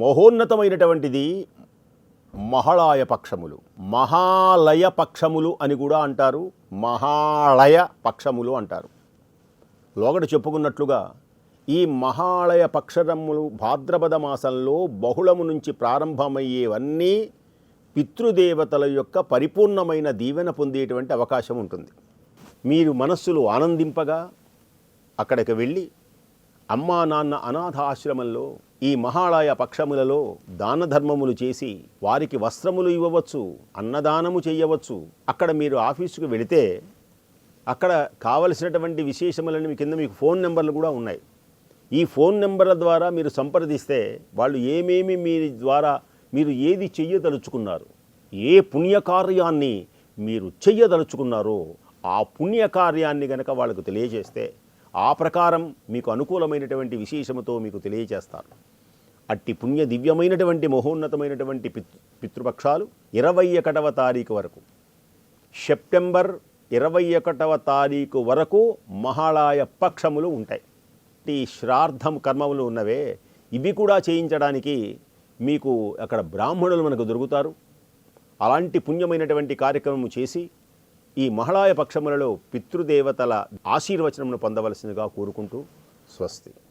మహోన్నతమైనటువంటిది మహళాయ పక్షములు మహాలయ పక్షములు అని కూడా అంటారు. మహాళయ పక్షములు అంటారు. లోగడ చెప్పుకున్నట్లుగా ఈ మహాళయ పక్షరములు భాద్రపద మాసంలో బహుళము నుంచి ప్రారంభమయ్యేవన్నీ పితృదేవతల యొక్క పరిపూర్ణమైన దీవెన పొందేటువంటి అవకాశం ఉంటుంది. మీరు మనస్సులు ఆనందింపగా అక్కడికి వెళ్ళి అమ్మా నాన్న అనాథ ఆశ్రమంలో ఈ మహాళయ పక్షములలో దాన ధర్మములు చేసి వారికి వస్త్రములు ఇవ్వవచ్చు అన్నదానము చేయవచ్చు. అక్కడ మీరు ఆఫీసుకు వెళితే అక్కడ కావలసినటువంటి విశేషములని మీ కింద మీకు ఫోన్ నెంబర్లు కూడా ఉన్నాయి. ఈ ఫోన్ నెంబర్ల ద్వారా మీరు సంప్రదిస్తే వాళ్ళు ఏమేమి మీ ద్వారా మీరు ఏది చెయ్యదలుచుకున్నారు ఏ పుణ్యకార్యాన్ని మీరు చెయ్యదలుచుకున్నారో ఆ పుణ్యకార్యాన్ని గనక వాళ్ళకు తెలియజేస్తే ఆ ప్రకారం మీకు అనుకూలమైనటువంటి విశేషముతో మీకు తెలియజేస్తారు అట్టి పుణ్య దివ్యమైనటువంటి మహోన్నతమైనటువంటి పిత్ పితృపక్షాలు ఇరవై ఒకటవ తారీఖు వరకు. సెప్టెంబర్ ఇరవై ఒకటవ తారీఖు వరకు మహాళాయ పక్షములు ఉంటాయి. ఈ శ్రార్థం కర్మములు ఉన్నవే ఇవి కూడా చేయించడానికి మీకు అక్కడ బ్రాహ్మణులు మనకు దొరుకుతారు. అలాంటి పుణ్యమైనటువంటి కార్యక్రమం చేసి ఈ మహళాయ పక్షములలో పితృదేవతల ఆశీర్వచనమును పొందవలసిందిగా కోరుకుంటూ స్వస్తి.